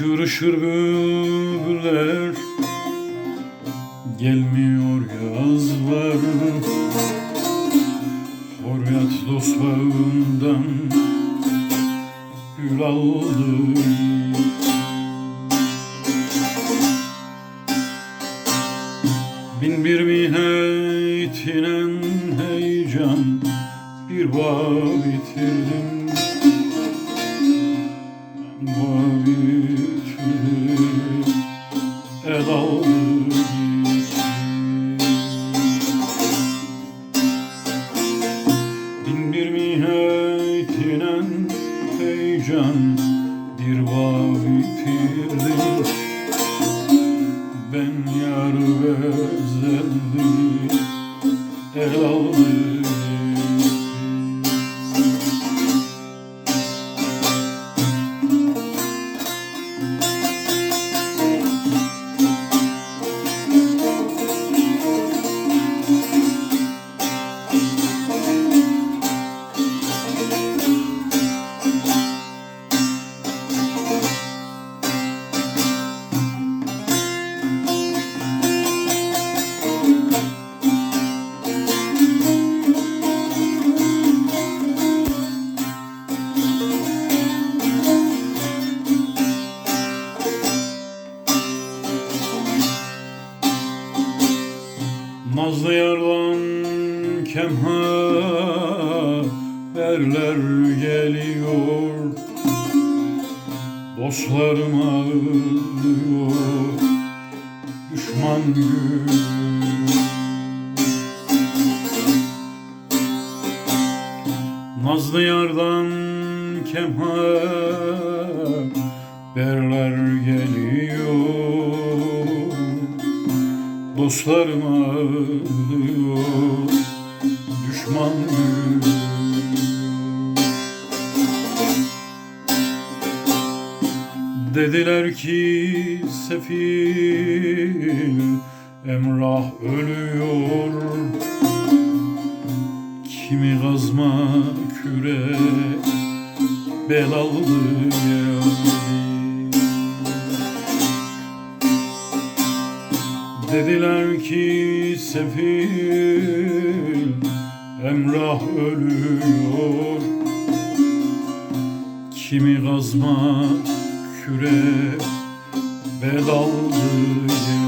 Uçuşur bülbüller Gelmiyor yazlar. Horyat dost bağından Gül aldı Bin bir mihnetinen heyecan Bir bağ bitirdim. Bağ bitirdim bağ bitirdim ben yar bezlendim El aldı Nazlı yarlan kemhaberler geliyor. Dostlarım ağlıyor Düşman gül. Nazlı yardan kemhaberler geliyor Dostlarım ağlıyor Düşman Dediler ki sefil Emrah ölüyor. Kimi gazma küre Bel aldı ki sefil Emrah ölüyor. Kimi gazma küre Bel aldı geldi